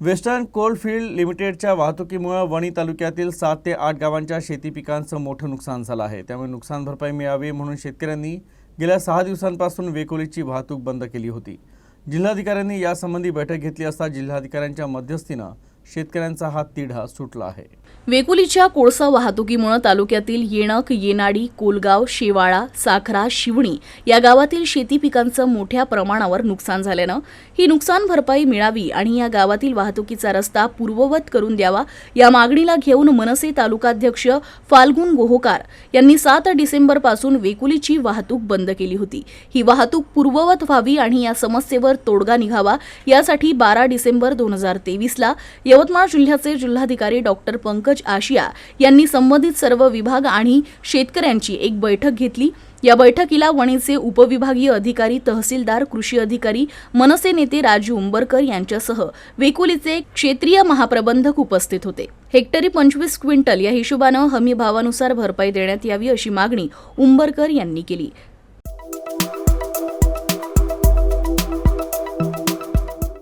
Western coalfield लिमिटेडच्या वाहतुकीमुळे वणी तालुक्यातील सात ते आठ गावांच्या शेती पिकांचं मोठं नुकसान झालं आहे. त्यामुळे नुकसान भरपाई मिळावी म्हणून शेतकऱ्यांनी गेल्या सहा दिवसांपासून वेकोलीची वाहतूक बंद केली होती. जिल्हाधिकाऱ्यांनी यासंबंधी बैठक घेतली असता जिल्हाधिकाऱ्यांच्या मध्यस्थीनं शेतकऱ्यांचा हा तिढा सुटला आहे. वेकुलीच्या कोळसा वाहतुकीमुळे तालुक्यातील येणक येनाडी कोलगाव शेवाळा साखरा शिवणी या गावातील शेती पिकांचं मोठ्या प्रमाणावर नुकसान झाल्यानं ही नुकसान भरपाई मिळावी आणि या गावातील वाहतुकीचा रस्ता पूर्ववत करून द्यावा या मागणीला घेऊन मनसे तालुकाध्यक्ष फाल्गुन गोहोकार यांनी सात डिसेंबरपासून वेकुलीची वाहतूक बंद केली होती. ही वाहतूक पूर्ववत व्हावी आणि या समस्येवर तोडगा निघावा यासाठी बारा डिसेंबर दोन हजार तेवीसला यवतमाळ जिल्ह्याचे जिल्हाधिकारी डॉक्टर पंकज आशिया यांनी संबंधित सर्व विभाग आणि शेतकऱ्यांची एक बैठक घेतली. या बैठकीला वणीचे उपविभागीय अधिकारी तहसीलदार कृषी अधिकारी मनसे नेते राजू उंबरकर यांच्यासह वेकुलीचे क्षेत्रीय महाप्रबंधक उपस्थित होते. हेक्टरी पंचवीस क्विंटल या हिशोबानं हमी भावानुसार भरपाई देण्यात यावी अशी मागणी उंबरकर यांनी केली.